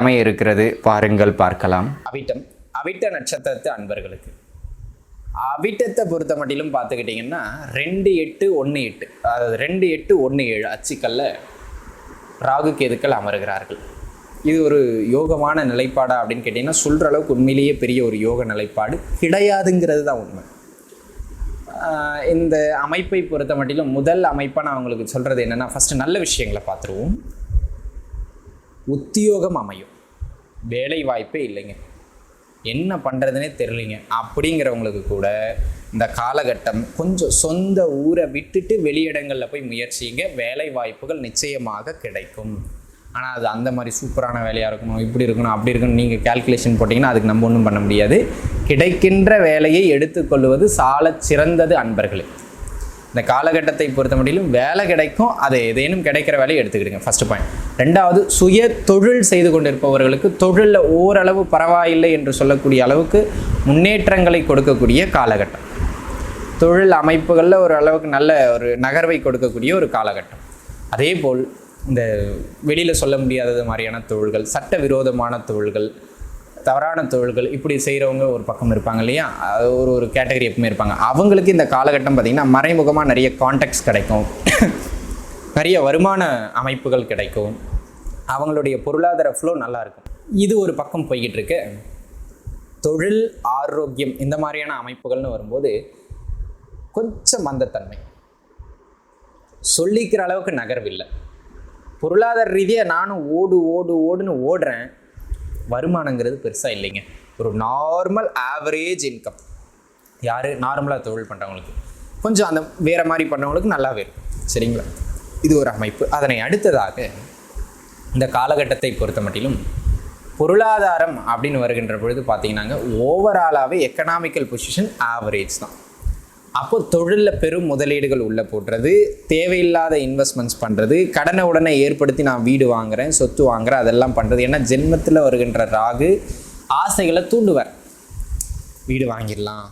அமைய இருக்கிறது பாருங்கள் பார்க்கலாம். அவிட்டம் அவிட்ட நட்சத்திரத்து அன்பர்களுக்கு. அவிட்டத்தை பொறுத்த மட்டிலும் பார்த்துக்கிட்டிங்கன்னா ரெண்டு எட்டு ஒன்று எட்டு அதாவது ரெண்டு எட்டு ஒன்று ஏழு அச்சுக்கல்ல ராகு கேதுக்கள் அமருகிறார்கள். இது ஒரு யோகமான நிலைப்பாடா அப்படின்னு கேட்டிங்கன்னா சொல்கிற அளவுக்கு உண்மையிலேயே பெரிய ஒரு யோக நிலைப்பாடு கிடையாதுங்கிறது தான் உண்மை. இந்த அமைப்பை பொறுத்த மட்டிலும் முதல் அமைப்பாக நான் உங்களுக்கு சொல்கிறது என்னென்னா ஃபஸ்ட்டு நல்ல விஷயங்களை பார்த்துருவோம். உத்தியோகம் அமையும். வேலை வாய்ப்பே இல்லைங்க. என்ன பண்ணுறதுனே தெரிலிங்க அப்படிங்கிறவங்களுக்கு கூட இந்த காலகட்டம் கொஞ்சம் சொந்த ஊரை விட்டுட்டு வெளியிடங்களில் போய் முயற்சிங்க. வேலை வாய்ப்புகள் நிச்சயமாக கிடைக்கும். ஆனால் அது அந்த மாதிரி சூப்பரான வேலையாக இருக்கணும் இப்படி இருக்கணும் அப்படி இருக்கணும் நீங்கள் கால்குலேஷன் போட்டிங்கன்னா அதுக்கு நம்ம ஒன்றும் பண்ண முடியாது. கிடைக்கின்ற வேலையை எடுத்துக்கொள்வது சால சிறந்தது அன்பர்களே. இந்த காலகட்டத்தை பொறுத்த முடியலும் வேலை கிடைக்கும் அது ஏதேனும் கிடைக்கிற வேலையை எடுத்துக்கிடுங்க. ஃபஸ்ட்டு பாயிண்ட் ரெண்டாவது சுய தொழில் செய்து கொண்டிருப்பவர்களுக்கு தொழிலில் ஓரளவு பரவாயில்லை என்று சொல்லக்கூடிய அளவுக்கு முன்னேற்றங்களை கொடுக்கக்கூடிய காலகட்டம். தொழில் அமைப்புகளில் ஒரு அளவுக்கு நல்ல ஒரு நகர்வை கொடுக்கக்கூடிய ஒரு காலகட்டம். அதே போல் இந்த வெளியில் சொல்ல முடியாதது மாதிரியான தொழில்கள் சட்ட விரோதமான தொழில்கள் தவறான தொழில்கள் இப்படி செய்கிறவங்க ஒரு பக்கம் இருப்பாங்க இல்லையா? அது ஒரு ஒரு கேட்டகரி எப்பவுமே இருப்பாங்க. அவங்களுக்கு இந்த காலகட்டம் பார்த்திங்கன்னா மறைமுகமாக நிறைய கான்டாக்ட்ஸ் கிடைக்கும். நிறைய வருமான அமைப்புகள் கிடைக்கும். அவங்களுடைய பொருளாதார ஃப்ளோ நல்லாயிருக்கும். இது ஒரு பக்கம் போய்கிட்டு இருக்கு தொழில் ஆரோக்கியம் இந்த மாதிரியான அமைப்புகள்னு வரும்போது கொஞ்சம் மந்தத்தன்மை. சொல்லிக்கிற அளவுக்கு நகர்வில்லை. பொருளாதார ரீதியாக நானும் ஓடு ஓடு ஓடுன்னு ஓடுறேன். வருமானங்கிறது பெருசாக இல்லைங்க. ஒரு நார்மல் ஆவரேஜ் இன்கம் யார்? நார்மலாக தொழில் பண்ணுறவங்களுக்கு கொஞ்சம் அந்த வேறு மாதிரி பண்ணுறவங்களுக்கு நல்லாவே இருக்கும். சரிங்களா? இது ஒரு அமைப்பு. அதனை அடுத்ததாக இந்த காலகட்டத்தை பொறுத்த மட்டிலும் பொருளாதாரம் அப்படின்னு வருகின்ற பொழுது பார்த்தீங்கன்னாங்க ஓவராலாகவே எக்கனாமிக்கல் பொசிஷன் ஆவரேஜ் தான். அப்போ தொழிலில் பெரும் முதலீடுகள் உள்ளே போடுறது தேவையில்லாத இன்வெஸ்ட்மெண்ட்ஸ் பண்ணுறது கடனை உடனே ஏற்படுத்தி நான் வீடு வாங்குகிறேன் சொத்து வாங்குறேன் அதெல்லாம் பண்ணுறது ஏன்னா ஜென்மத்தில் வருகின்ற ராகு ஆசைகளை தூண்டுவார். வீடு வாங்கிடலாம்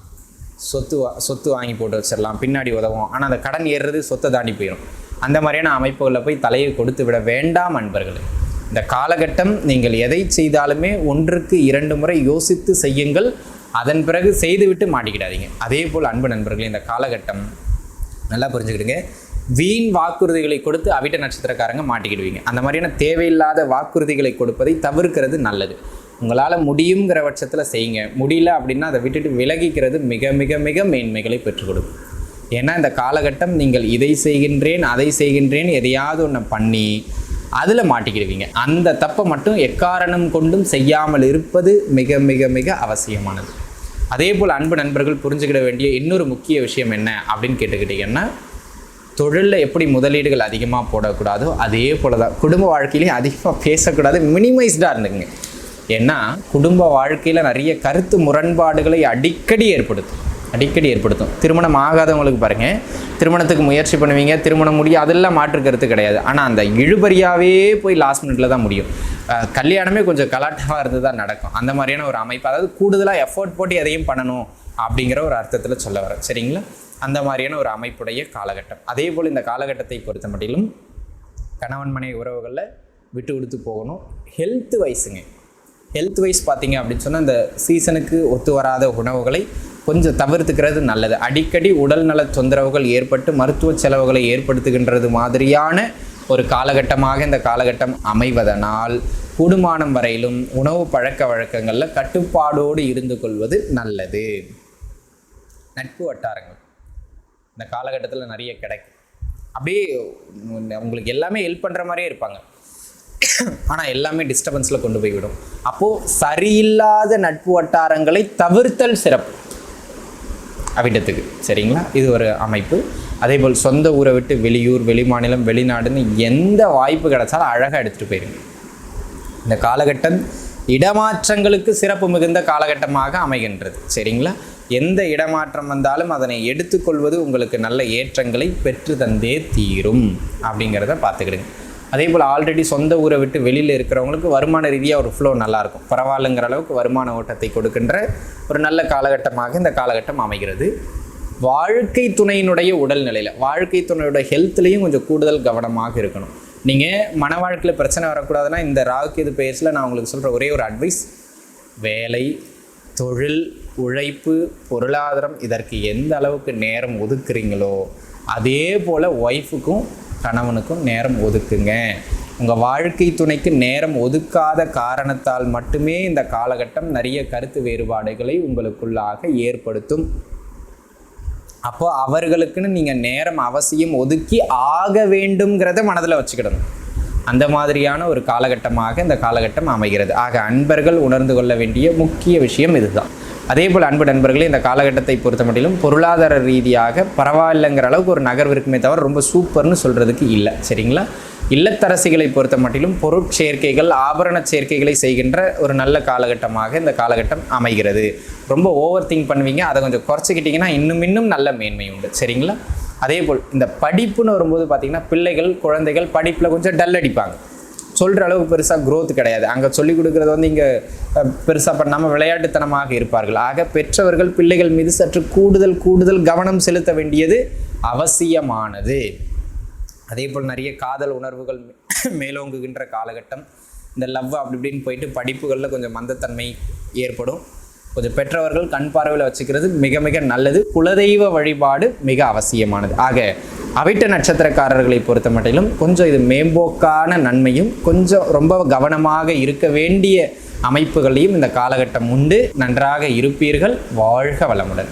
சொத்து வா சொத்து வாங்கி போட்டு வச்சிடலாம் பின்னாடி உதவும். ஆனால் அந்த கடன் ஏறுறது சொத்தை தாண்டி போயிடும் அந்த மாதிரியான அமைப்புகளில் போய் தலையை கொடுத்து விட வேண்டாம் அன்பர்களே. இந்த காலகட்டம் நீங்கள் எதை செய்தாலுமே ஒன்றுக்கு இரண்டு முறை யோசித்து செய்யுங்கள். அதன் பிறகு செய்துவிட்டு மாட்டிக்கிடாதீங்க. அதே போல் அன்பு நண்பர்களே இந்த காலகட்டம் நல்லா புரிஞ்சுக்கிடுங்க. வீண் வாக்குறுதிகளை கொடுத்து அவிட்ட நட்சத்திரக்காரங்க மாட்டிக்கிடுவீங்க. அந்த மாதிரியான தேவையில்லாத வாக்குறுதிகளை கொடுப்பதை தவிர்க்கிறது நல்லது. உங்களால் முடியுங்கிற பட்சத்தில் செய்யுங்க. முடியல அப்படின்னா அதை விட்டுட்டு விலகிக்கிறது மிக மிக மிக மேன்மைகளை பெற்றுக் கொடுக்கும். ஏன்னா இந்த காலகட்டம் நீங்கள் இதை செய்கின்றேன் அதை செய்கின்றேன் எதையாவது ஒன்று பண்ணி அதில் மாட்டிக்கிடுவீங்க. அந்த தப்பை மட்டும் எக்காரணம் கொண்டும் செய்யாமல் இருப்பது மிக மிக மிக அவசியமானது. அதே போல் அன்பு நண்பர்கள் புரிஞ்சுக்கிட வேண்டிய இன்னொரு முக்கிய விஷயம் என்ன அப்படின்னு கேட்டுக்கிட்டிங்கன்னா தொழிலில் எப்படி முதலீடுகள் அதிகமாக போடக்கூடாதோ அதே போல தான் குடும்ப வாழ்க்கையிலையும் அதிகமாக பேசக்கூடாது மினிமைஸ்டாக இருந்துங்க ஏன்னா குடும்ப வாழ்க்கையில் நிறைய கருத்து முரண்பாடுகளை அடிக்கடி ஏற்படுத்தும். அடிக்கடி ஏற்படுத்தும். திருமணம் ஆகாதவங்களுக்கு பாருங்கள் திருமணத்துக்கு முயற்சி பண்ணுவீங்க. திருமணம் முடியும் அதெல்லாம் மாற்று கருத்து கிடையாது. ஆனால் அந்த இழுபறியாகவே போய் லாஸ்ட் மினிட்ல தான் முடியும். கல்யாணமே கொஞ்சம் கலாட்டமாக இருந்து தான் நடக்கும். அந்த மாதிரியான ஒரு அமைப்பு. அதாவது கூடுதலாக எஃபோர்ட் போட்டு எதையும் பண்ணணும் அப்படிங்கிற ஒரு அர்த்தத்தில் சொல்ல வரேன். சரிங்களா? அந்த மாதிரியான ஒரு அமைப்புடைய காலகட்டம். அதே போல் இந்த காலகட்டத்தை பொறுத்த மட்டிலும் கணவன் மனைவி உறவுகளில் விட்டு கொடுத்து போகணும். ஹெல்த் வைஸுங்க ஹெல்த் வைஸ் பார்த்தீங்க அப்படின்னு சொன்னால் இந்த சீசனுக்கு ஒத்து வராத உணவுகளை கொஞ்சம் தவிர்த்துக்கிறது நல்லது. அடிக்கடி உடல்நல தொந்தரவுகள் ஏற்பட்டு மருத்துவ செலவுகளை ஏற்படுத்துகின்றது மாதிரியான ஒரு காலகட்டமாக இந்த காலகட்டம் அமைவதனால் கூடுமானம் வரையிலும் உணவு பழக்க வழக்கங்களில் கட்டுப்பாடோடு இருந்து கொள்வது நல்லது. நட்பு வட்டாரங்கள். இந்த காலகட்டத்தில் நிறைய கிடைக்கும். அப்படியே உங்களுக்கு எல்லாமே ஹெல்ப் பண்ணுற மாதிரியே இருப்பாங்க. ஆனால் எல்லாமே டிஸ்டர்பன்ஸில் கொண்டு போய்விடும். அப்போது சரியில்லாத நட்பு வட்டாரங்களை தவிர்த்தல் சிறப்பு. அவிட்டத்துக்கு. சரிங்களா? இது ஒரு அமைப்பு. அதே போல் சொந்த ஊரை விட்டு வெளியூர் வெளிமாநிலம் வெளிநாடுன்னு எந்த வாய்ப்பு கிடைச்சாலும் அழகாக எடுத்துகிட்டு போயிருங்க. இந்த காலகட்டம் இடமாற்றங்களுக்கு சிறப்பு மிகுந்த காலகட்டமாக அமைகின்றது. சரிங்களா? எந்த இடமாற்றம் வந்தாலும் அதனை எடுத்துக்கொள்வது உங்களுக்கு நல்ல ஏற்றங்களை பெற்று தந்தே தீரும். அப்படிங்கிறத பார்த்துக்கிடுங்க. அதே போல் ஆல்ரெடி சொந்த ஊரை விட்டு வெளியில் இருக்கிறவங்களுக்கு வருமான ரீதியாக ஒரு ஃப்ளோ நல்லாயிருக்கும். பரவாயில்லைங்கிற அளவுக்கு வருமான ஓட்டத்தை கொடுக்கின்ற ஒரு நல்ல காலகட்டமாக இந்த காலகட்டம் அமைகிறது. வாழ்க்கை துணையினுடைய உடல்நிலையில் வாழ்க்கை துணையோட ஹெல்த்லேயும் கொஞ்சம் கூடுதல் கவனமாக இருக்கணும். நீங்கள் மன வாழ்க்கையில் பிரச்சனை வரக்கூடாதுன்னா இந்த ராகுக்கு இது பேஸில் நான் உங்களுக்கு சொல்கிற ஒரே ஒரு அட்வைஸ் வேலை தொழில் உழைப்பு பொருளாதாரம் இதற்கு எந்த அளவுக்கு நேரம் ஒதுக்குறீங்களோ அதே போல் ஒய்ஃபுக்கும் கணவனுக்கும் நேரம் ஒதுக்குங்க. உங்கள் வாழ்க்கை துணைக்கு நேரம் ஒதுக்காத காரணத்தால் மட்டுமே இந்த காலகட்டம் நிறைய கருத்து வேறுபாடுகளை உங்களுக்குள்ளாக ஏற்படுத்தும். அப்போ அவர்களுக்குன்னு நீங்கள் நேரம் அவசியம் ஒதுக்கி ஆக வேண்டும்ங்கிறத மனதில் வச்சுக்கிடணும். அந்த மாதிரியான ஒரு காலகட்டமாக இந்த காலகட்டம் அமைகிறது. ஆக அன்பர்கள் உணர்ந்து கொள்ள வேண்டிய முக்கிய விஷயம் இதுதான். அதே போல் அன்பு நண்பர்களே இந்த காலகட்டத்தை பொறுத்த மட்டிலும் பொருளாதார ரீதியாக பரவாயில்லைங்கிற அளவுக்கு ஒரு நகர்வு இருக்குமே தவிர ரொம்ப சூப்பர்னு சொல்கிறதுக்கு இல்லை. சரிங்களா? இல்லத்தரசிகளை பொறுத்த மட்டிலும் பொருட்சேர்க்கைகள் ஆபரண சேர்க்கைகளை செய்கின்ற ஒரு நல்ல காலகட்டமாக இந்த காலகட்டம் அமைகிறது. ரொம்ப ஓவர் திங்க் பண்ணுவீங்க அதை கொஞ்சம் குறைச்சிக்கிட்டிங்கன்னா இன்னும் இன்னும் நல்ல மேன்மை உண்டு. சரிங்களா? அதே போல் இந்த படிப்புன்னு வரும்போது பார்த்திங்கன்னா பிள்ளைகள் குழந்தைகள் படிப்பில் கொஞ்சம் டல் அடிப்பாங்க. சொல்கிற அளவுக்கு பெருசாக க்ரோத் கிடையாது. அங்கே சொல்லிக் கொடுக்குறது வந்து இங்கே பெருசாக பண்ணாமல் விளையாட்டுத்தனமாக இருப்பார்கள். ஆக பெற்றவர்கள் பிள்ளைகள் மீது சற்று கூடுதல் கூடுதல் கவனம் செலுத்த வேண்டியது அவசியமானது. அதே போல் நிறைய காதல் உணர்வுகள் மேலோங்குகின்ற காலகட்டம் இந்த லவ் அப்படி இப்படின்னு போயிட்டு படிப்புகளில் கொஞ்சம் மந்தத்தன்மை ஏற்படும். கொஞ்சம் பெற்றவர்கள் கண் பார்வையில் வச்சுக்கிறது மிக மிக நல்லது. குலதெய்வ வழிபாடு மிக அவசியமானது. ஆக அவிட்ட நட்சத்திரக்காரர்களை பொறுத்த மட்டிலும் கொஞ்சம் இது மேம்போக்கான நன்மையும் கொஞ்சம் ரொம்ப கவனமாக இருக்க வேண்டிய அமைப்புகளையும் இந்த காலகட்டம் உண்டு. நன்றாக இருப்பீர்கள். வாழ்க வளமுடன்.